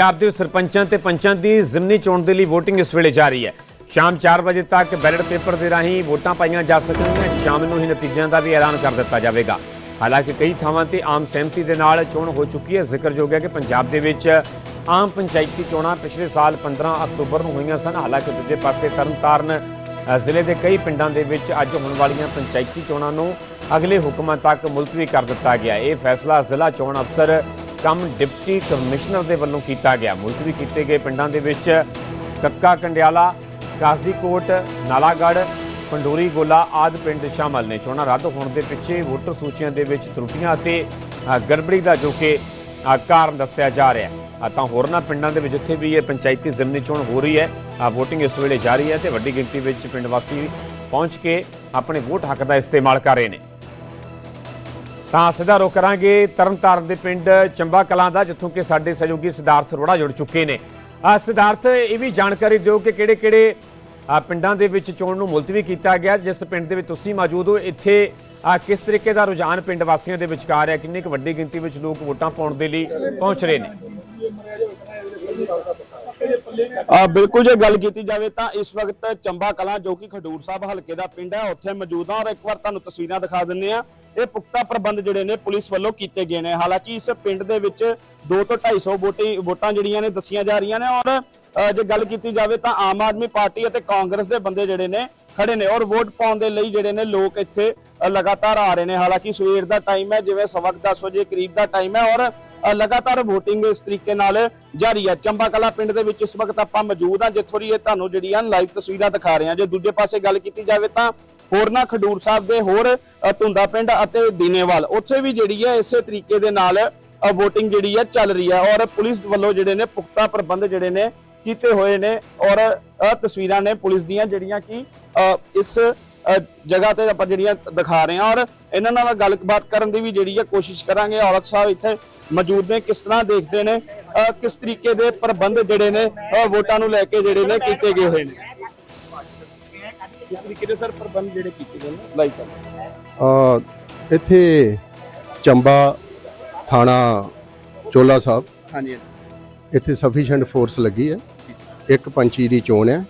ਪੰਜਾਬ ਦੇ ਸਰਪੰਚਾਂ ਤੇ ਪੰਚਾਂ ਦੀ ਜ਼ਿਮਨੀ ਚੋਣ ਦੇ ਲਈ VOTING ਇਸ ਵੇਲੇ ਜਾਰੀ ਹੈ। ਸ਼ਾਮ 4 ਵਜੇ ਤੱਕ ਬੈਲਟ ਪੇਪਰ ਦੇ ਰਾਹੀਂ ਵੋਟਾਂ ਪਾਈਆਂ ਜਾ ਸਕਣਗੀਆਂ। ਸ਼ਾਮ ਨੂੰ ਹੀ ਨਤੀਜਿਆਂ ਦਾ ਵੀ ਐਲਾਨ ਕਰ ਦਿੱਤਾ ਜਾਵੇਗਾ। ਹਾਲਾਂਕਿ ਕਈ ਥਾਵਾਂ ਤੇ ਆਮ ਸਹਿਮਤੀ ਦੇ ਨਾਲ ਚੋਣ ਹੋ ਚੁੱਕੀ ਹੈ। ਜ਼ਿਕਰਯੋਗ ਹੈ ਕਿ ਪੰਜਾਬ ਦੇ ਵਿੱਚ ਆਮ ਪੰਚਾਇਤੀ ਚੋਣਾਂ ਪਿਛਲੇ ਸਾਲ 15 ਅਕਤੂਬਰ ਨੂੰ ਹੋਈਆਂ ਸਨ। ਹਾਲਾਂਕਿ ਦੂਜੇ ਪਾਸੇ ਤਰਨਤਾਰਨ ਜ਼ਿਲ੍ਹੇ ਦੇ ਕਈ ਪਿੰਡਾਂ ਦੇ ਵਿੱਚ ਅੱਜ ਹੋਣ ਵਾਲੀਆਂ ਪੰਚਾਇਤੀ ਚੋਣਾਂ ਨੂੰ ਅਗਲੇ ਹੁਕਮਾਂ ਤੱਕ ਮੁਲਤਵੀ ਕਰ ਦਿੱਤਾ ਗਿਆ ਇਹ ਫੈਸਲਾ ਜ਼ਿਲ੍ਹਾ ਚੋਣ ਅਫਸਰ ਕੰਮ ਡਿਪਟੀ ਕਮਿਸ਼ਨਰ ਦੇ ਵੱਲੋਂ ਕੀਤਾ ਗਿਆ। ਮੁਲਤਵੀ ਕੀਤੇ ਗਏ ਪਿੰਡਾਂ ਦੇ ਵਿੱਚ ਕੱਕਾ ਕੰਡਿਆਲਾ ਕਾਸਦੀਕੋਟ ਨਾਲਾਗੜ੍ਹ ਪੰਡੋਰੀ ਗੋਲਾ ਆਦਿ ਪਿੰਡ ਸ਼ਾਮਲ ਨੇ। ਚੋਣਾਂ ਰੱਦ ਹੋਣ ਦੇ ਪਿੱਛੇ ਵੋਟਰ ਸੂਚੀਆਂ ਦੇ ਵਿੱਚ ਤਰੁੱਟੀਆਂ ਅਤੇ ਗੜਬੜੀ ਦਾ ਜੋ ਕਿ ਕਾਰਨ ਦੱਸਿਆ ਜਾ ਰਿਹਾ ਹੈ। ਤਾਂ ਹੋਰਨਾਂ ਪਿੰਡਾਂ ਦੇ ਵਿੱਚ ਜਿੱਥੇ ਵੀ ਇਹ ਪੰਚਾਇਤੀ ਜ਼ਿਮਨੀ ਚੋਣ ਹੋ ਰਹੀ ਹੈ। ਅ, VOTING ਇਸ ਵੇਲੇ ਜਾਰੀ ਹੈ ਤੇ ਵੱਡੀ ਗਿਣਤੀ ਵਿੱਚ ਪਿੰਡ ਵਾਸੀ ਪਹੁੰਚ ਕੇ ਆਪਣੇ ਵੋਟ ਹੱਕ ਦਾ ਇਸਤੇਮਾਲ ਕਰ ਰਹੇ ਨੇ। ਤਾਂ ਸਿੱਧਾ ਰੁਖ ਕਰਾਂਗੇ ਤਰਨਤਾਰਨ ਦੇ ਪਿੰਡ ਚੰਬਾ ਕਲਾਂ ਦਾ, ਜਿੱਥੋਂ ਕਿ ਸਾਡੇ ਸਹਿਯੋਗੀ ਸਿਧਾਰਥ ਅਰੋੜਾ ਜੁੜ ਚੁੱਕੇ ਨੇ। ਆ ਸਿਧਾਰਥ, ਇਹ ਵੀ ਜਾਣਕਾਰੀ ਦਿਓ ਕਿ ਕਿਹੜੇ ਕਿਹੜੇ ਪਿੰਡਾਂ ਦੇ ਵਿੱਚ ਚੋਣ ਨੂੰ ਮੁਲਤਵੀ ਕੀਤਾ ਗਿਆ, ਜਿਸ ਪਿੰਡ ਦੇ ਵਿੱਚ ਤੁਸੀਂ ਮੌਜੂਦ ਹੋ। ਇੱਥੇ ਕਿਸ ਤਰੀਕੇ ਦਾ ਰੁਝਾਨ ਪਿੰਡ ਵਾਸੀਆਂ ਦੇ ਵਿਚਕਾਰ ਹੈ? ਕਿੰਨੀ ਕੁ ਵੱਡੀ ਗਿਣਤੀ ਵਿੱਚ ਲੋਕ ਵੋਟਾਂ ਪਾਉਣ ਦੇ ਲਈ ਪਹੁੰਚ ਰਹੇ ਨੇ? ਆ ਬਿਲਕੁਲ ਜੇ ਗੱਲ ਕੀਤੀ ਜਾਵੇ ਤਾਂ ਇਸ ਵਕਤ ਚੰਬਾ ਕਲਾਂ ਜੋ ਕਿ ਖਡੂਰ ਸਾਹਿਬ ਹਲਕੇ ਦਾ ਪਿੰਡ ਹੈ, ਉੱਥੇ ਮੌਜੂਦ ਹਾਂ ਔਰ ਇੱਕ ਵਾਰ ਤੁਹਾਨੂੰ ਤਸਵੀਰਾਂ ਦਿਖਾ ਦਿੰਨੇ ਆ ਇਹ ਪੁਖਤਾ ਪ੍ਰਬੰਧ ਜਿਹੜੇ ਨੇ ਪੁਲਿਸ ਵੱਲੋਂ ਕੀਤੇ ਗਏ ਨੇ। ਹਾਲਾਂਕਿ ਇਸ ਪਿੰਡ ਦੇ ਵਿੱਚ 2 ਤੋਂ 250 ਵੋਟੀ ਵੋਟਾਂ ਜਿਹੜੀਆਂ ਨੇ ਦੱਸੀਆਂ ਜਾ ਰਹੀਆਂ ਨੇ ਔਰ ਜੇ ਗੱਲ ਕੀਤੀ ਜਾਵੇ ਤਾਂ ਆਮ ਆਦਮੀ ਪਾਰਟੀ ਅਤੇ ਕਾਂਗਰਸ ਦੇ ਬੰਦੇ ਜਿਹੜੇ ਨੇ ਖੜੇ ਨੇ ਔਰ ਵੋਟ ਪਾਉਣ ਦੇ ਲਈ ਜਿਹੜੇ ਨੇ ਲੋਕ ਇੱਥੇ ਲਗਾਤਾਰ ਆ ਰਹੇ ਨੇ। ਹਾਲਾਂਕਿ ਸਵੇਰ ਦਾ ਟਾਈਮ ਹੈ, ਜਿਵੇਂ ਸਵਾ 10 ਵਜੇ ਕਰੀਬ ਦਾ ਟਾਈਮ ਹੈ ਔਰ ਲਗਾਤਾਰ VOTING ਇਸ ਤਰੀਕੇ ਨਾਲ ਜਾਰੀ ਹੈ। ਚੰਬਾ ਕਲਾ ਪਿੰਡ ਦੇ ਵਿੱਚ ਇਸ ਵਕਤ ਆਪਾਂ ਮੌਜੂਦ ਹਾਂ, ਜਿੱਥੋਂ ਦੀ ਇਹ ਤੁਹਾਨੂੰ ਜਿਹੜੀਆਂ ਲਾਈਵ ਤਸਵੀਰਾਂ ਦਿਖਾ ਰਹੇ ਹਾਂ। ਜੇ ਦੂਜੇ ਪਾਸੇ ਗੱਲ ਕੀਤੀ ਜਾਵੇ ਤਾਂ ਹੋਰਨਾ ਖਡੂਰ ਸਾਹਿਬ ਦੇ ਹੋਰ ਧੁੰਦਾ ਪਿੰਡ ਅਤੇ ਦੀਨੇਵਾਲ, ਉੱਥੇ ਵੀ ਜਿਹੜੀ ਹੈ ਇਸੇ ਤਰੀਕੇ ਦੇ ਨਾਲ VOTING ਜਿਹੜੀ ਹੈ ਚੱਲ ਰਹੀ ਹੈ ਔਰ ਪੁਲਿਸ ਵੱਲੋਂ ਜਿਹੜੇ ਨੇ ਪੁਖਤਾ ਪ੍ਰਬੰਧ ਜਿਹੜੇ ਨੇ ਕੀਤੇ ਹੋਏ ਨੇ ਔਰ ਤਸਵੀਰਾਂ ਨੇ ਪੁਲਿਸ ਦੀਆਂ ਜਿਹੜੀਆਂ ਕਿ ਇਸ ਜਗ੍ਹਾ ਤੇ ਆਪਾਂ ਜਿਹੜੀਆਂ ਦਿਖਾ ਰਹੇ ਹਾਂ। ਔਰ ਇਹਨਾਂ ਨਾਲ ਗੱਲਬਾਤ ਕਰਨ ਦੀ ਵੀ ਜਿਹੜੀ ਹੈ ਕੋਸ਼ਿਸ਼ ਕਰਾਂਗੇ। ਔਲਖ ਸਾਹਿਬ ਇੱਥੇ ਮੌਜੂਦ ਨੇ। ਕਿਸ ਤਰ੍ਹਾਂ ਦੇਖਦੇ ਨੇ? ਕਿਸ ਤਰੀਕੇ ਦੇ ਪ੍ਰਬੰਧ ਜਿਹੜੇ ਨੇ ਵੋਟਾਂ ਨੂੰ ਲੈ ਕੇ ਜਿਹੜੇ ਨੇ ਕੀਤੇ ਗਏ ਹੋਏ ਨੇ? ਕਿਸ ਤਰੀਕੇ ਦੇ ਸਰ ਪ੍ਰਬੰਧ ਜਿਹੜੇ ਕੀਤੇ ਗਏ ਨੇ? ਲਾਈਕ ਅ, ਇੱਥੇ ਚੰਬਾ ਥਾਣਾ ਚੋਲਾ ਸਾਹਿਬ। ਹਾਂਜੀ। ਇੱਥੇ ਸਫੀਸ਼ੀਐਂਟ ਫੋਰਸ ਲੱਗੀ ਹੈ। ਇੱਕ ਪੰਚੀ ਦੀ ਚੋਣ ਹੈ।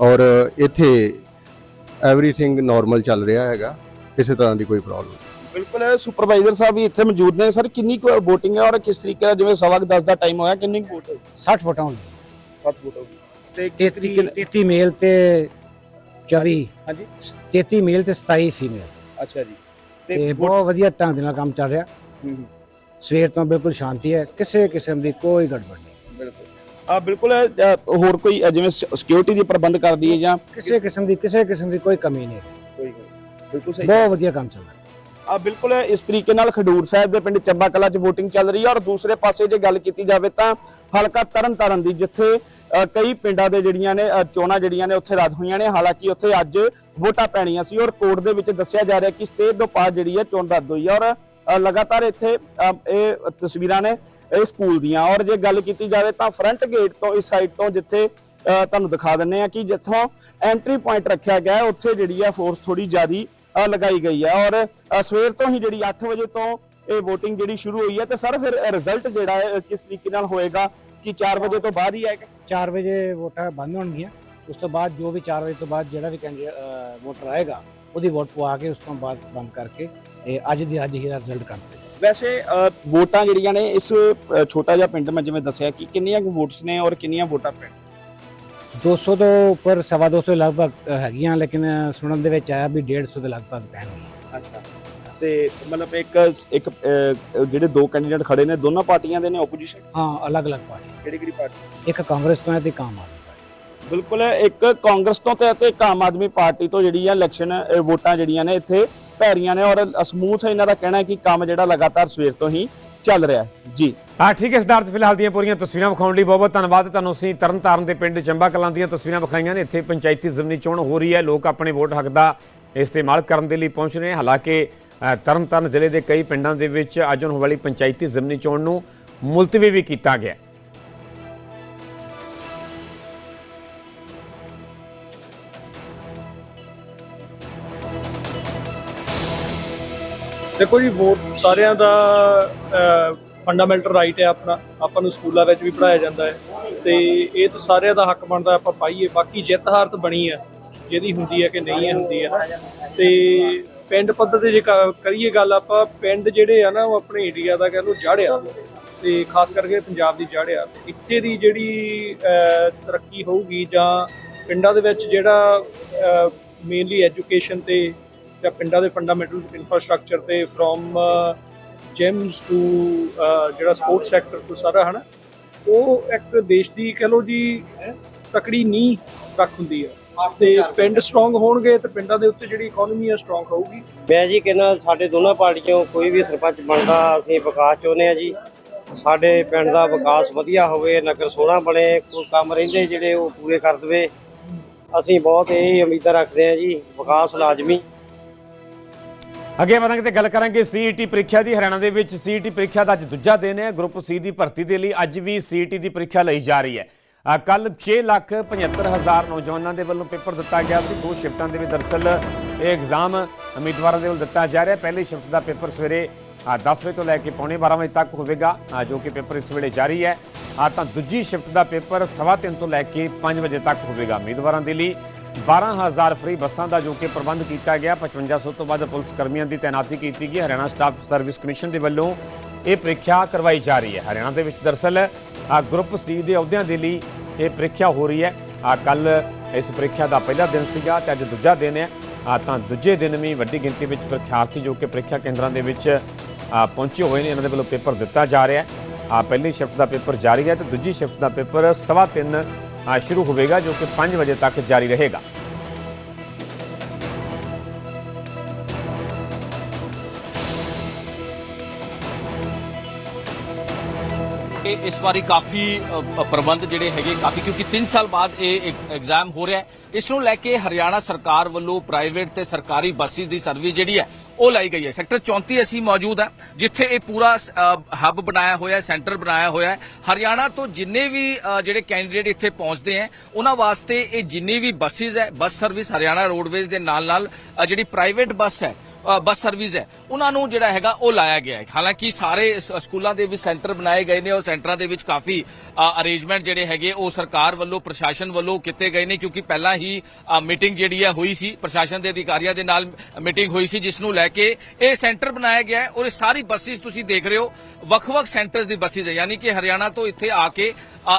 ਔਰ ਇੱਥੇ ਐਵਰੀਥਿੰਗ ਨਾਰਮਲ ਚੱਲ ਰਿਹਾ ਹੈਗਾ ਕਿਸੇ ਤਰ੍ਹਾਂ ਦੀ ਕੋਈ ਪ੍ਰੋਬਲਮ ਬਿਲਕੁਲ ਸੁਪਰਵਾਈਜ਼ਰ ਸਾਹਿਬ ਵੀ ਇੱਥੇ ਮੌਜੂਦ ਨੇ। ਸਰ ਕਿੰਨੀ ਕੁ VOTING ਹੈ ਔਰ ਕਿਸ ਤਰੀਕੇ ਦਾ ਜਿਵੇਂ ਸਵਾ ਕੁ 10 ਦਾ ਟਾਈਮ ਹੋਇਆ ਕਿੰਨੀ ਕੁ ਵੋਟ 60 ਵੋਟਾਂ ਹੋਣਗੀਆਂ 7 ਵੋਟ ਹੋਗੀ ਤੇ ਕਿਸ 33 ਤਰੀਕੇ ਨਾਲ 33 ਮੇਲ ਤੇ 24 ਹਾਂਜੀ। 33 ਮੇਲ ਤੇ 27 ਫੀਮੇਲ ਅੱਛਾ ਜੀ। ਤੇ ਬਹੁਤ ਵਧੀਆ ਢੰਗ ਦੇ ਨਾਲ ਕੰਮ ਚੱਲ ਰਿਹਾ। ਹੂੰ, ਹੂੰ, ਸਵੇਰ ਤੋਂ ਬਿਲਕੁਲ ਸ਼ਾਂਤੀ ਹੈ। ਕਿਸੇ ਕਿਸਮ ਦੀ ਕੋਈ ਗੜਬੜ ਨਹੀਂ। ਬਿਲਕੁਲ ਆ ਬਿਲਕੁਲ ਅ, ਹੋਰ ਕੋਈ ਜਿਵੇਂ ਸਿਕਿਉਰਿਟੀ ਦੀ ਪ੍ਰਬੰਧ ਕਰ ਦਈਏ ਜਾਂ ਕਿਸੇ ਕਿਸਮ ਦੀ ਕਿਸੇ ਕਿਸਮ ਦੀ ਕੋਈ ਕਮੀ ਨਹੀਂ। ਕੋਈ ਬਿਲਕੁਲ ਸਹੀ। ਬਹੁਤ ਵਧੀਆ ਕੰਮ ਚੱਲ ਰਿਹਾ। ਆ ਬਿਲਕੁਲ ਇਸ ਤਰੀਕੇ ਨਾਲ ਖਡੂਰ ਸਾਹਿਬ ਦੇ ਪਿੰਡ ਚੱਬਾ ਕਲਾ 'ਚ VOTING ਚੱਲ ਰਹੀ ਹੈ ਔਰ ਦੂਸਰੇ ਪਾਸੇ ਜੇ ਗੱਲ ਕੀਤੀ ਜਾਵੇ ਤਾਂ ਹਲਕਾ ਤਰਨ ਤਾਰਨ ਦੀ ਜਿੱਥੇ ਕਈ ਪਿੰਡਾਂ ਦੇ ਜਿਹੜੀਆਂ ਨੇ ਚੋਣਾਂ ਜਿਹੜੀਆਂ ਨੇ ਉੱਥੇ ਰੱਦ ਹੋਈਆਂ ਨੇ ਹਾਲਾਂਕਿ ਉੱਥੇ ਅੱਜ ਵੋਟਾਂ ਪੈਣੀਆਂ ਸੀ ਔਰ ਕੋਰਟ ਦੇ ਵਿੱਚ ਦੱਸਿਆ ਜਾ ਰਿਹਾ ਕਿ ਸਟੇਟ ਤੋਂ ਪਾਸ ਜਿਹੜੀ ਹੈ ਚੋਣ ਰੱਦ ਹੋਈ ਹੈ ਔਰ ਲਗਾਤਾਰ ਇੱਥੇ ਇਹ ਤਸਵੀਰਾਂ ਨੇ ਇਹ ਸਕੂਲ ਦੀਆਂ। ਔਰ ਜੇ ਗੱਲ ਕੀਤੀ ਜਾਵੇ ਤਾਂ ਫਰੰਟ ਗੇਟ ਤੋਂ ਇਸ ਸਾਈਡ ਤੋਂ ਜਿੱਥੇ ਤੁਹਾਨੂੰ ਦਿਖਾ ਦਿੰਨੇ ਆ ਕਿ ਜਿੱਥੋਂ ਐਂਟਰੀ ਪੁਆਇੰਟ ਰੱਖਿਆ ਗਿਆ ਹੈ, ਉੱਥੇ ਜਿਹੜੀ ਆ ਫੋਰਸ ਥੋੜੀ ਜ਼ਿਆਦੀ ਲਗਾਈ ਗਈ ਹੈ। ਔਰ ਸਵੇਰ ਤੋਂ ਹੀ ਜਿਹੜੀ 8 ਵਜੇ ਤੋਂ ਇਹ VOTING ਜਿਹੜੀ ਸ਼ੁਰੂ ਹੋਈ ਹੈ ਤੇ ਸਰ ਫਿਰ ਰਿਜ਼ਲਟ ਜਿਹੜਾ ਹੈ ਕਿਸ ਤਰੀਕੇ ਨਾਲ ਹੋਏਗਾ ਕਿ 4 ਵਜੇ ਤੋਂ ਬਾਅਦ ਹੀ ਆਏਗਾ? 4 ਵਜੇ ਵੋਟਾਂ ਬੰਦ ਹੋਣਗੀਆਂ। ਉਸ ਤੋਂ ਬਾਅਦ ਜੋ ਵੀ 4 ਵਜੇ ਤੋਂ ਬਾਅਦ ਜਿਹੜਾ ਵੀ ਕੈਂਡੀਡੇਟ ਵੋਟਰ ਆਏਗਾ ਉਹਦੀ ਵੋਟ ਪਵਾ ਕੇ ਉਸ ਤੋਂ ਬਾਅਦ ਬੰਦ ਕਰਕੇ ਤੇ ਅੱਜ ਦੀ ਅੱਜ ਹੀ ਦਾ ਰਿਜ਼ਲਟ ਕਰਦੇ ਵੈਸੇ ਵੋਟਾਂ ਜਿਹੜੀਆਂ ਨੇ ਇਸ ਛੋਟਾ ਜਿਹਾ ਪਿੰਡ ਮੈਂ ਜਿਵੇਂ ਦੱਸਿਆ ਕਿ ਕਿੰਨੀਆਂ ਕੁ ਵੋਟਸ ਨੇ ਔਰ ਕਿੰਨੀਆਂ ਵੋਟਾਂ ਪੈਣ 200 ਤੋਂ ਉੱਪਰ ਸਵਾ 200 ਲਗਭਗ ਹੈਗੀਆਂ ਲੇਕਿਨ ਸੁਣਨ ਦੇ ਵਿੱਚ ਆਇਆ ਵੀ 150 ਦੇ ਲਗਭਗ ਪੈਣਗੀਆਂ ਅੱਛਾ। ਤੇ ਮਤਲਬ ਇੱਕ ਇੱਕ ਜਿਹੜੇ ਦੋ ਕੈਂਡੀਡੇਟ ਖੜੇ ਨੇ ਦੋਨਾਂ ਪਾਰਟੀਆਂ ਦੇ ਨੇ ਆਪੋਜੀਸ਼ਨ ਹਾਂ ਅਲੱਗ-ਅਲੱਗ ਪਾਰਟੀ ਕਿਹੜੀ ਕਿਹੜੀ ਪਾਰਟੀ? ਇੱਕ ਕਾਂਗਰਸ ਤੋਂ ਹੈ ਤੇ ਇੱਕ ਆਮ ਆਦਮੀ। ਬਿਲਕੁਲ ਇੱਕ ਕਾਂਗਰਸ ਤੋਂ ਤੇ ਅਤੇ ਇੱਕ ਆਮ ਆਦਮੀ ਪਾਰਟੀ ਤੋਂ ਜਿਹੜੀ ਆ ਇਲੈਕਸ਼ਨ ਵੋਟਾਂ ਜਿਹੜੀਆਂ ਨੇ ਇੱਥੇ ਪੈ ਰਹੀਆਂ ਨੇ ਔਰ ਸਮੂਥ ਇਹਨਾਂ ਦਾ ਕਹਿਣਾ ਹੈ ਕਿ ਕੰਮ ਜਿਹੜਾ ਲਗਾਤਾਰ ਸਵੇਰ ਤੋਂ ਹੀ ਚੱਲ ਰਿਹਾ ਜੀ। ਹਾਂ ਠੀਕ ਹੈ ਸਿਧਾਰਥ ਫਿਲਹਾਲ ਦੀਆਂ ਪੂਰੀਆਂ ਤਸਵੀਰਾਂ ਵਿਖਾਉਣ ਲਈ ਬਹੁਤ ਬਹੁਤ ਧੰਨਵਾਦ। ਤੁਹਾਨੂੰ ਅਸੀਂ ਤਰਨਤਾਰਨ ਦੇ ਪਿੰਡ ਚੰਬਾ ਕਲਾਂ ਦੀਆਂ ਤਸਵੀਰਾਂ ਵਿਖਾਈਆਂ ਨੇ। ਇੱਥੇ ਪੰਚਾਇਤੀ ਜ਼ਮਨੀ ਚੋਣ ਹੋ ਰਹੀ ਹੈ। ਲੋਕ ਆਪਣੇ ਵੋਟ ਹੱਕ ਦਾ ਇਸਤੇਮਾਲ ਕਰਨ ਦੇ ਲਈ ਪਹੁੰਚ ਰਹੇ ਹਾਲਾਂਕਿ ਅ, ਤਰਨਤਾਰਨ ਜ਼ਿਲ੍ਹੇ ਦੇ ਕਈ ਪਿੰਡਾਂ ਦੇ ਵਿੱਚ ਅੱਜ ਹੋਣ ਵਾਲੀ ਪੰਚਾਇਤੀ ਜ਼ਮਨੀ ਚੋਣ ਨੂੰ ਮੁਲਤਵੀ ਵੀ ਕੀਤਾ ਗਿਆ ਦੇਖੋ ਜੀ, ਵੋਟ ਸਾਰਿਆਂ ਦਾ ਫੰਡਾਮੈਂਟਲ ਰਾਈਟ ਹੈ ਆਪਣਾ। ਆਪਾਂ ਨੂੰ ਸਕੂਲਾਂ ਵਿੱਚ ਵੀ ਪੜਾਇਆ ਜਾਂਦਾ ਹੈ। ਤੇ ਇਹ ਤਾਂ ਸਾਰਿਆਂ ਦਾ ਹੱਕ ਬਣਦਾ, ਆਪਾਂ ਪਾਈਏ। ਬਾਕੀ ਜਿੱਤ ਹਾਰ ਤਾਂ ਬਣੀ ਹੈ। ਜਿਹਦੀ ਹੁੰਦੀ ਹੈ ਕਿ ਨਹੀਂ ਹੈ ਹੁੰਦੀ ਹੈ। ਤੇ ਪਿੰਡ ਪੱਧਰ ਤੇ ਜੇ ਕ- ਕਰੀਏ ਗੱਲ ਆਪਾਂ, ਪਿੰਡ ਜਿਹੜੇ ਆ ਨਾ, ਉਹ ਆਪਣੇ ਇੰਡੀਆ ਦਾ ਕਹਿ ਲਓ ਜੜ੍ਹ ਆ ਤੇ ਖਾਸ ਕਰਕੇ ਪੰਜਾਬ ਦੀ ਜੜ੍ਹ ਇੱਥੇ ਦੀ ਜਿਹੜੀ ਤਰੱਕੀ ਹੋਊਗੀ ਜਾਂ ਪਿੰਡਾਂ ਦੇ ਵਿੱਚ ਜਿਹੜਾ ਮੇਨਲੀ ਐਜੂਕੇਸ਼ਨ ਤੇ ਜਾਂ ਪਿੰਡਾਂ ਦੇ ਫੰਡਾਮੈਂਟਲ ਇਨਫਰਾਸਟ੍ਰਕਚਰ ਤੇ ਫਰੋਮ ਜਿਮਸ ਟੂ ਜਿਹੜਾ ਸਪੋਰਟਸ ਸੈਕਟਰ ਤੋਂ ਸਾਰਾ ਹਨਾ, ਉਹ ਇੱਕ ਦੇਸ਼ ਦੀ ਕਹ ਲਓ ਜੀ, ਤਕੜੀ ਨੀਂਹ ਰੱਖ ਹੁੰਦੀ ਹੈ। ਤੇ ਪਿੰਡ ਸਟਰੋਂਗ ਹੋਣਗੇ ਤੇ ਪਿੰਡਾਂ ਦੇ ਉੱਤੇ ਜਿਹੜੀ ਇਕਨੋਮੀ ਹੈ ਸਟਰੋਂਗ ਹੋਊਗੀ ਮੈਂ ਜੀ ਕਹਿੰਦਾ ਸਾਡੇ ਦੋਨਾਂ ਪਾਰਟੀਆਂ ਕੋਈ ਵੀ ਸਰਪੰਚ ਬਣਦਾ, ਅਸੀਂ ਵਿਕਾਸ ਚਾਹੁੰਦੇ ਆ ਜੀ। ਸਾਡੇ ਪਿੰਡ ਦਾ ਵਿਕਾਸ ਵਧੀਆ ਹੋਵੇ, ਨਗਰ ਸੋਹਣਾ ਬਣੇ, ਕੋਈ ਕੰਮ ਰਹਿੰਦੇ ਜਿਹੜੇ ਉਹ ਪੂਰੇ ਕਰ ਦੇਵੇ। ਅਸੀਂ ਬਹੁਤ ਇਹ ਉਮੀਦਾਂ ਰੱਖਦੇ ਆ ਜੀ, ਵਿਕਾਸ ਲਾਜ਼ਮੀ। ਅੱਗੇ ਵਧਾਂਗੇ ਤੇ ਗੱਲ ਕਰਾਂਗੇ ਸੀਈਟੀ ਪ੍ਰੀਖਿਆ ਦੀ। ਹਰਿਆਣਾ ਦੇ ਵਿੱਚ ਸੀਈਟੀ ਪ੍ਰੀਖਿਆ ਦਾ ਅੱਜ ਦੂਜਾ ਦਿਨ ਹੈ। ਗਰੁੱਪ ਸੀ ਦੀ ਭਰਤੀ ਦੇ ਲਈ ਅੱਜ ਵੀ ਸੀਈਟੀ ਦੀ ਪ੍ਰੀਖਿਆ ਲਈ ਜਾ ਰਹੀ ਹੈ। ਕੱਲ 6 ਲੱਖ 75 ਹਜ਼ਾਰ ਨੌਜਵਾਨਾਂ ਦੇ ਵੱਲੋਂ ਪੇਪਰ ਦਿੱਤਾ ਗਿਆ ਸੀ। ਦੋ ਸ਼ਿਫਟਾਂ ਦੇ ਵਿੱਚ ਦਰਸਲ ਇਹ ਐਗਜ਼ਾਮ ਉਮੀਦਵਾਰਾਂ ਦੇ ਵੱਲੋਂ ਦਿੱਤਾ ਜਾ ਰਿਹਾ। ਪਹਿਲੀ ਸ਼ਿਫਟ ਦਾ ਪੇਪਰ ਸਵੇਰੇ ਅ, 10 ਵਜੇ ਤੋਂ ਲੈ ਕੇ ਪੌਣੇ 12 ਵਜੇ ਤੱਕ ਹੋਵੇਗਾ ਜੋ ਕਿ ਪੇਪਰ ਇਸ ਵੇਲੇ ਜਾਰੀ ਹੈ। ਆ ਤਾਂ ਦੂਜੀ ਸ਼ਿਫਟ ਦਾ ਪੇਪਰ 3:30 ਤੋਂ ਲੈ ਕੇ 5 ਵਜੇ ਤੱਕ ਹੋਵੇਗਾ ਉਮੀਦਵਾਰਾਂ ਦੇ ਲਈ। 12000 ਫ੍ਰੀ ਬੱਸਾਂ ਦਾ ਜੋ ਕਿ ਪ੍ਰਬੰਧ ਕੀਤਾ ਗਿਆ 5500 ਤੋਂ ਵੱਧ ਪੁਲਿਸ ਕਰਮੀਆਂ ਦੀ ਤਾਇਨਾਤੀ ਕੀਤੀ ਗਈ ਹਰਿਆਣਾ ਸਟਾਫ ਸਰਵਿਸ ਕਮਿਸ਼ਨ ਦੇ ਵੱਲੋਂ ਇਹ ਪ੍ਰੀਖਿਆ ਕਰਵਾਈ ਜਾ ਰਹੀ ਹੈ। ਹਰਿਆਣਾ ਦੇ ਵਿੱਚ ਦਰਸਲ, ਆ ਗਰੁੱਪ ਸੀ ਦੇ ਅਹੁਦਿਆਂ ਦੇ ਲਈ ਇਹ ਪ੍ਰੀਖਿਆ ਹੋ ਰਹੀ ਹੈ। ਆ ਕੱਲ ਇਸ ਪ੍ਰੀਖਿਆ ਦਾ ਪਹਿਲਾ ਦਿਨ ਸੀਗਾ ਤੇ ਅੱਜ ਦੂਜਾ ਦਿਨ ਹੈ। ਆ ਤਾਂ ਦੂਜੇ ਦਿਨ ਵੀ ਵੱਡੀ ਗਿਣਤੀ ਵਿੱਚ ਪ੍ਰੀਖਿਆਰਥੀ ਜੋ ਕਿ ਪ੍ਰੀਖਿਆ ਕੇਂਦਰਾਂ ਦੇ ਵਿੱਚ ਪਹੁੰਚੇ ਹੋਏ ਨੇ, ਇਹਨਾਂ ਦੇ ਵੱਲੋਂ ਪੇਪਰ ਦਿੱਤਾ ਜਾ ਰਿਹਾ ਹੈ। ਆ ਪਹਿਲੀ ਸ਼ਿਫਟ ਦਾ ਪੇਪਰ ਜਾਰੀ ਹੈ ਤੇ ਦੂਜੀ ਸ਼ਿਫਟ ਦਾ ਪੇਪਰ 3:30 ਆ ਸ਼ੁਰੂ ਹੋਵੇਗਾ ਜੋ ਕਿ 5 ਵਜੇ ਤੱਕ ਜਾਰੀ ਰਹੇਗਾ ਇਹ ਇਸ ਵਾਰੀ ਕਾਫੀ ਪ੍ਰਬੰਧ ਜਿਹੜੇ ਹੈਗੇ ਕਾਫੀ ਕਿਉਂਕਿ 3 ਸਾਲ ਬਾਅਦ ਇਹ ਐਗਜ਼ਾਮ ਹੋ ਰਿਹਾ ਇਸ ਨੂੰ ਲੈ ਕੇ ਹਰਿਆਣਾ ਸਰਕਾਰ ਵੱਲੋਂ ਪ੍ਰਾਈਵੇਟ ਤੇ ਸਰਕਾਰੀ ਬੱਸਿਸ ਦੀ ਸਰਵਿਸ ਜਿਹੜੀ ਹੈ ਉਹ ਲਾਈ ਗਈ ਹੈ। ਸੈਕਟਰ 34 ਅਸੀਂ ਮੌਜੂਦ ਹਾਂ, ਜਿੱਥੇ ਇਹ ਪੂਰਾ ਹੱਬ ਬਣਾਇਆ ਹੋਇਆ ਹੈ, ਸੈਂਟਰ ਬਣਾਇਆ ਹੋਇਆ ਹੈ। ਹਰਿਆਣਾ ਤੋਂ ਜਿੰਨੇ ਵੀ ਜਿਹੜੇ ਕੈਂਡੀਡੇਟ ਇੱਥੇ ਪਹੁੰਚਦੇ ਹੈ, ਉਹਨਾਂ ਵਾਸਤੇ ਇਹ ਜਿੰਨੀ ਵੀ ਬੱਸਿਸ ਹੈ, ਬੱਸ ਸਰਵਿਸ ਹਰਿਆਣਾ ਰੋਡਵੇਜ਼ ਦੇ ਨਾਲ ਨਾਲ ਜਿਹੜੀ ਪ੍ਰਾਈਵੇਟ ਬੱਸ ਹੈ ਬੱਸ ਸਰਵਿਸ ਹੈ। ਉਹਨਾਂ ਨੂੰ ਜਿਹੜਾ ਹੈਗਾ ਉਹ ਲਾਇਆ ਗਿਆ ਹੈ। ਹਾਲਾਂਕਿ ਸਾਰੇ ਸਕੂਲਾਂ ਦੇ ਵਿੱਚ ਸੈਂਟਰ ਬਣਾਏ ਗਏ ਨੇ ਔਰ ਸੈਂਟਰਾਂ ਦੇ ਵਿੱਚ ਕਾਫੀ ਅਰੇਂਜਮੈਂਟ ਜਿਹੜੇ ਹੈਗੇ ਉਹ ਸਰਕਾਰ ਵੱਲੋਂ, ਪ੍ਰਸ਼ਾਸਨ ਵੱਲੋਂ ਕੀਤੇ ਗਏ ਨੇ ਕਿਉਂਕਿ ਪਹਿਲਾਂ ਹੀ ਮੀਟਿੰਗ ਜਿਹੜੀ ਹੈ ਹੋਈ ਸੀ। ਪ੍ਰਸ਼ਾਸਨ ਦੇ ਅਧਿਕਾਰੀਆਂ ਦੇ ਨਾਲ ਮੀਟਿੰਗ ਹੋਈ ਸੀ, ਜਿਸ ਨੂੰ ਲੈ ਕੇ ਇਹ ਸੈਂਟਰ ਬਣਾਇਆ ਗਿਆ ਹੈ ਔਰ ਇਹ ਸਾਰੀ ਬੱਸਿਸ ਤੁਸੀਂ ਦੇਖ ਰਹੇ ਹੋ, ਵੱਖ-ਵੱਖ ਸੈਂਟਰਸ ਦੀ ਬੱਸਿਸ ਹੈ। ਯਾਨੀ ਕਿ ਹਰਿਆਣਾ ਤੋਂ ਇੱਥੇ ਆ ਕੇ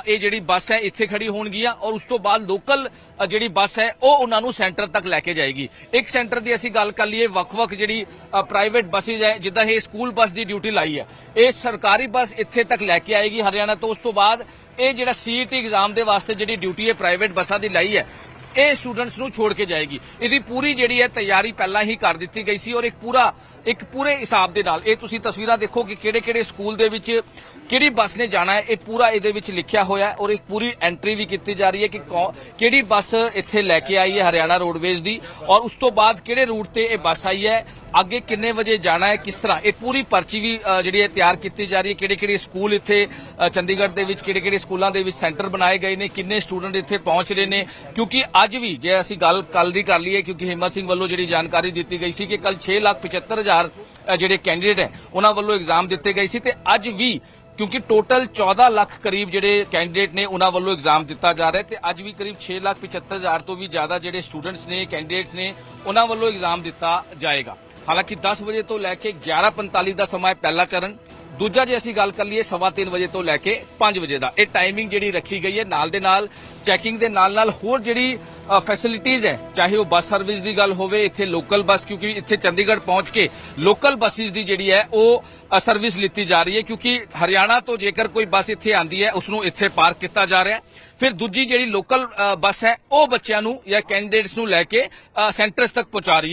ਇਹ ਜਿਹੜੀ ਬੱਸ ਹੈ ਇੱਥੇ ਖੜੀ ਹੋਣਗੀਆਂ ਔਰ ਉਸ ਤੋਂ ਬਾਅਦ ਲੋਕਲ ਜਿਹੜੀ ਬੱਸ ਹੈ, ਉਹ ਉਹਨਾਂ ਨੂੰ ਸੈਂਟਰ ਤੱਕ ਲੈ ਕੇ ਜਾਏਗੀ। ਇੱਕ ਸੈਂਟਰ ਦੀ ਅਸੀਂ ਗੱਲ ਕਰ ਲਈਏ, ਵੱਖ-ਵੱਖ ਜਿਹੜੀ ਪ੍ਰਾਈਵੇਟ ਬੱਸਿਸ ਹੈ, ਜਿੱਦਾਂ ਇਹ ਸਕੂਲ ਬੱਸ ਦੀ ਡਿਊਟੀ ਲਾਈ ਹੈ। ਇਹ ਸਰਕਾਰੀ ਬੱਸ ਇੱਥੇ ਤੱਕ ਲੈ ਕੇ ਆਏਗੀ ਹਰਿਆਣਾ ਤੋਂ। ਉਸ ਤੋਂ ਬਾਅਦ ਇਹ ਜਿਹੜਾ ਸੀਈਟੀ ਐਗਜ਼ਾਮ ਦੇ ਵਾਸਤੇ ਜਿਹੜੀ ਡਿਊਟੀ ਹੈ, ਪ੍ਰਾਈਵੇਟ ਬੱਸਾਂ ਦੀ ਲਾਈ ਹੈ ਇਹ ਸਟੂਡੈਂਟਸ ਨੂੰ ਛੋੜ ਕੇ ਜਾਏਗੀ। ਇਹਦੀ ਪੂਰੀ ਜਿਹੜੀ ਹੈ ਤਿਆਰੀ ਪਹਿਲਾਂ ਹੀ ਕਰ ਦਿੱਤੀ ਗਈ ਸੀ ਔਰ ਇੱਕ ਪੂਰਾ, ਇੱਕ ਪੂਰੇ ਹਿਸਾਬ ਦੇ ਨਾਲ ਇਹ ਤੁਸੀਂ ਤਸਵੀਰਾਂ ਦੇਖੋ ਕਿ ਕਿਹੜੇ ਕਿਹੜੇ ਸਕੂਲ ਦੇ ਵਿੱਚ ਕਿਹੜੀ ਬੱਸ ਨੇ ਜਾਣਾ ਹੈ, ਇਹ ਪੂਰਾ ਇਹਦੇ ਵਿੱਚ ਲਿਖਿਆ ਹੋਇਆ ਹੈ ਔਰ ਇੱਕ ਪੂਰੀ ਐਂਟਰੀ ਵੀ ਕੀਤੀ ਜਾ ਰਹੀ ਹੈ ਕਿ ਕਿਹੜੀ ਬੱਸ ਇੱਥੇ ਲੈ ਕੇ ਆਈ ਹੈ ਹਰਿਆਣਾ ਰੋਡਵੇਜ਼ ਦੀ ਔਰ ਉਸ ਤੋਂ ਬਾਅਦ ਕਿਹੜੇ ਰੂਟ ਤੇ ਇਹ ਬੱਸ ਆਈ ਹੈ, ਅੱਗੇ ਕਿੰਨੇ ਵਜੇ ਜਾਣਾ ਹੈ, ਕਿਸ ਤਰ੍ਹਾਂ, ਇਹ ਪੂਰੀ ਪਰਚੀ ਵੀ ਜਿਹੜੀ ਹੈ ਤਿਆਰ ਕੀਤੀ ਜਾ ਰਹੀ ਹੈ ਕਿਹੜੇ ਕਿਹੜੇ ਸਕੂਲ ਇੱਥੇ ਚੰਡੀਗੜ੍ਹ ਦੇ ਵਿੱਚ ਕਿਹੜੇ ਕਿਹੜੇ ਸਕੂਲਾਂ ਦੇ ਵਿੱਚ ਸੈਂਟਰ ਬਣਾਏ ਗਏ ਨੇ, ਕਿੰਨੇ ਸਟੂਡੈਂਟ ਇੱਥੇ ਪਹੁੰਚ ਰਹੇ ਨੇ, ਕਿਉਂਕਿ ਅੱਜ ਵੀ ਜੇ ਅਸੀਂ ਗੱਲ ਕੱਲ ਦੀ ਕਰ ਲਈਏ, ਕਿਉਂਕਿ ਹਿੰਮਤ ਸਿੰਘ ਵੱਲੋਂ ਜਿਹੜੀ ਜਾਣਕਾਰੀ ਦਿੱਤੀ ਗਈ ਸੀ ਕਿ ਕੱਲ 6 ਲੱਖ 75 ਹਜ਼ਾਰ ਜਿਹੜੇ ਕੈਂਡੀਡੇਟ ਹੈ, ਉਹਨਾਂ ਵੱਲੋਂ ਐਗਜ਼ਾਮ ਦਿੱਤੇ ਗਏ ਸੀ ਤੇ ਅੱਜ ਵੀ ਕਿਉਂਕਿ ਟੋਟਲ 14 ਲੱਖ ਕਰੀਬ ਜਿਹੜੇ ਕੈਂਡੀਡੇਟ ਨੇ, ਉਹਨਾਂ ਵੱਲੋਂ ਐਗਜ਼ਾਮ ਦਿੱਤਾ ਜਾ ਰਿਹਾ ਤੇ ਅੱਜ ਵੀ ਕਰੀਬ 6 ਲੱਖ 75 ਹਜ਼ਾਰ ਤੋਂ ਵੀ ਜ਼ਿਆਦਾ ਜਿਹੜੇ ਸਟੂਡੈਂਟਸ ਨੇ ਕੈਂਡੀਡੇਟਸ ਨੇ, ਉਹਨਾਂ ਵੱਲੋਂ ਐਗਜ਼ਾਮ ਦਿੱਤਾ ਜਾਏਗਾ। ਹਾਲਾਂਕਿ 10 ਵਜੇ ਤੋਂ ਲੈ ਕੇ 11:45 ਦਾ ਸਮਾਂ ਪਹਿਲਾ ਚਰਨ। ਦੂਜਾ ਜੇ ਅਸੀਂ ਗੱਲ ਕਰ ਲਈਏ 3:30 ਵਜੇ ਤੋਂ ਲੈ ਕੇ 5 ਵਜੇ ਦਾ, ਇਹ ਟਾਈਮਿੰਗ ਜਿਹੜੀ ਰੱਖੀ ਗਈ ਹੈ, ਨਾਲ ਦੇ ਨਾਲ ਚੈਕਿੰਗ ਦੇ ਨਾਲ ਨਾਲ ਹੋਰ ਜਿਹੜੀ ਫੈਸਿਲਿਟੀਜ਼ ਹੈ, ਚਾਹੇ ਉਹ ਬੱਸ ਸਰਵਿਸ ਦੀ ਗੱਲ ਹੋਵੇ, ਇੱਥੇ ਲੋਕਲ ਬੱਸ ਕਿਉਂਕਿ ਇੱਥੇ ਚੰਡੀਗੜ੍ਹ ਪਹੁੰਚ ਕੇ ਲੋਕਲ ਬੱਸਿਸ ਦੀ ਜਿਹੜੀ ਹੈ, ਉਹ ਸਰਵਿਸ ਲਿੱਤੀ ਜਾ ਰਹੀ ਹੈ, ਕਿਉਂਕਿ ਹਰਿਆਣਾ ਤੋਂ ਜੇਕਰ ਕੋਈ ਬੱਸ ਇੱਥੇ ਆਂਦੀ ਹੈ ਉਸ ਨੂੰ ਇੱਥੇ ਪਾਰਕ ਕੀਤਾ ਜਾ ਰਿਹਾ ਹੈ। ਫਿਰ ਦੂਜੀ ਜਿਹੜੀ ਲੋਕਲ ਬੱਸ ਹੈ, ਉਹ ਬੱਚਿਆਂ ਨੂੰ ਜਾਂ ਕੈਂਡੀਡੇਟਸ ਨੂੰ ਲੈ ਕੇ ਸੈਂਟਰਸ ਤੱਕ ਪਹੁੰਚਾ ਰਹੀ ਹੈ।